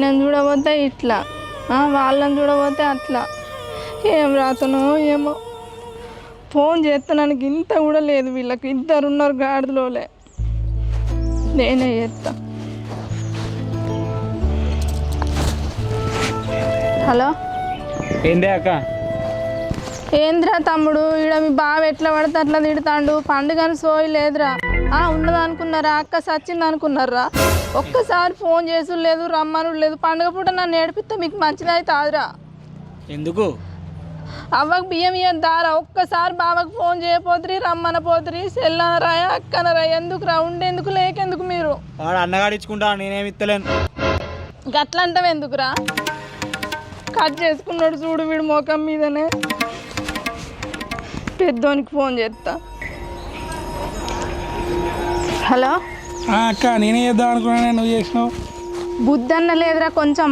నేను చూడబోతే ఇట్లా. ఆ, వాళ్ళని చూడబోతే అట్లా. ఏం రాతనో ఏమో. ఫోన్ చేస్తానికి ఇంత కూడా లేదు వీళ్ళకి. ఇద్దరు ఉన్నారు గాడిదలోలే. నేనే చేస్తా. హలో? ఏందే అక్క? ఏంద్రా తమ్ముడు? ఈడ మీ బావ ఎట్లా పడితే అట్లా తిడతాండు. పండుగని సోయి లేదురా. ఉన్నదనుకున్నారా? అక్క సచ్చింది అనుకున్నారా ఒక్కసారి ఫోన్ చేసుడు లేదు రమ్మను లేదు. పండుగ పూట నన్ను ఏడిపిస్తే మీకు మంచిది అయితే ఆదురా ఎందుకు? అవ్వకు బియ్యం ఇయ్యద్దారా ఒక్కసారి బావకు ఫోన్ చేయపోతురి రమ్మన పోతురి. సెల్లనరాయ అక్కనరా ఎందుకు రా? ఉండేందుకు లేకెందుకు మీరు? వాడు అన్నగాడిచ్చుకుంటా నేనేమి ఇస్తలేను గట్లంటావు ఎందుకురా? కట్ చేసుకున్నాడు చూడు వీడు ముఖం మీదనే. పెద్దోనికి ఫోన్ చేస్తా హలో? అక్క నేనే చేద్దాం అనుకున్నాను? నువ్వు చేసినావు? బుద్ధన్న లేదురా కొంచెం